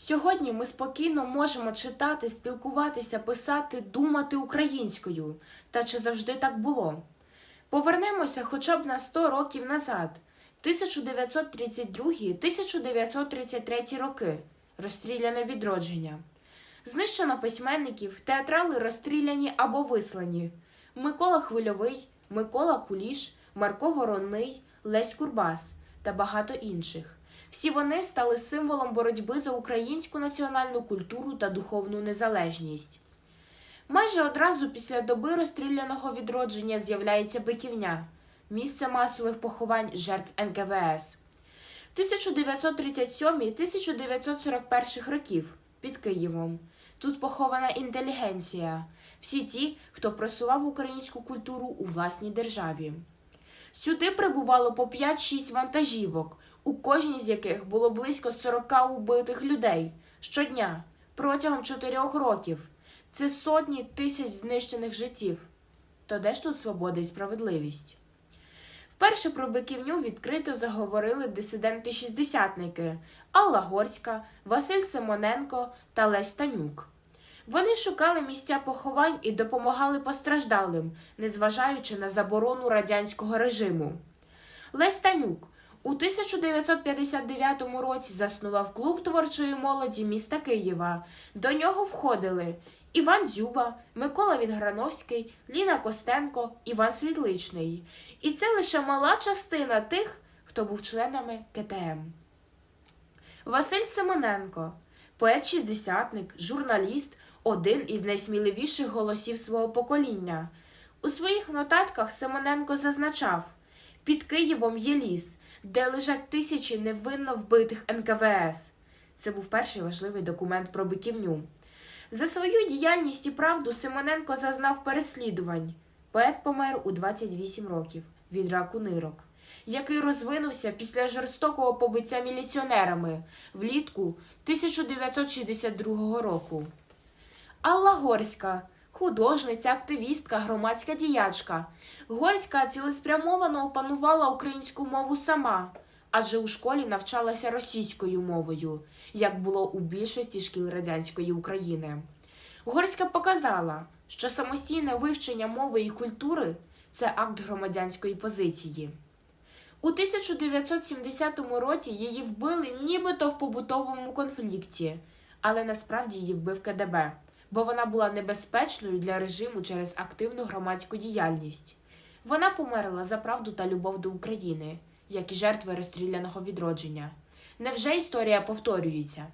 Сьогодні ми спокійно можемо читати, спілкуватися, писати, думати українською. Та чи завжди так було? Повернемося хоча б на 100 років назад, 1932-1933 роки, розстріляне відродження. Знищено письменників, театрали розстріляні або вислані. Микола Хвильовий, Микола Куліш, Марко Воронний, Лесь Курбас та багато інших. Всі вони стали символом боротьби за українську національну культуру та духовну незалежність. Майже одразу після доби розстріляного відродження з'являється Биківня, місце масових поховань жертв НКВС. 1937-1941 років під Києвом. Тут похована інтелігенція, всі ті, хто просував українську культуру у власній державі. Сюди прибувало по 5-6 вантажівок, у кожній з яких було близько 40 убитих людей щодня протягом 4 років. Це сотні тисяч знищених життів. То де ж тут свобода і справедливість? Вперше про биківню відкрито заговорили дисиденти-шістдесятники Алла Горська, Василь Симоненко та Лесь Танюк. Вони шукали місця поховань і допомагали постраждалим, незважаючи на заборону радянського режиму. Лесь Танюк у 1959 році заснував клуб творчої молоді міста Києва. До нього входили Іван Дзюба, Микола Вінграновський, Ліна Костенко, Іван Світличний. І це лише мала частина тих, хто був членами КТМ. Василь Симоненко, поет-шістдесятник, журналіст, один із найсміливіших голосів свого покоління. У своїх нотатках Симоненко зазначав: під Києвом є ліс, де лежать тисячі невинно вбитих НКВС. Це був перший важливий документ про биківню. За свою діяльність і правду Симоненко зазнав переслідувань. Поет помер у 28 років від раку нирок, який розвинувся після жорстокого побиття міліціонерами влітку 1962 року. Алла Горська, художниця, активістка, громадська діячка. Горська цілеспрямовано опанувала українську мову сама, адже у школі навчалася російською мовою, як було у більшості шкіл радянської України. Горська показала, що самостійне вивчення мови і культури це акт громадянської позиції. У 1970 році її вбили нібито в побутовому конфлікті, але насправді її вбив КДБ, бо вона була небезпечною для режиму через активну громадську діяльність. Вона померла за правду та любов до України, як і жертви розстріляного відродження. Невже історія повторюється?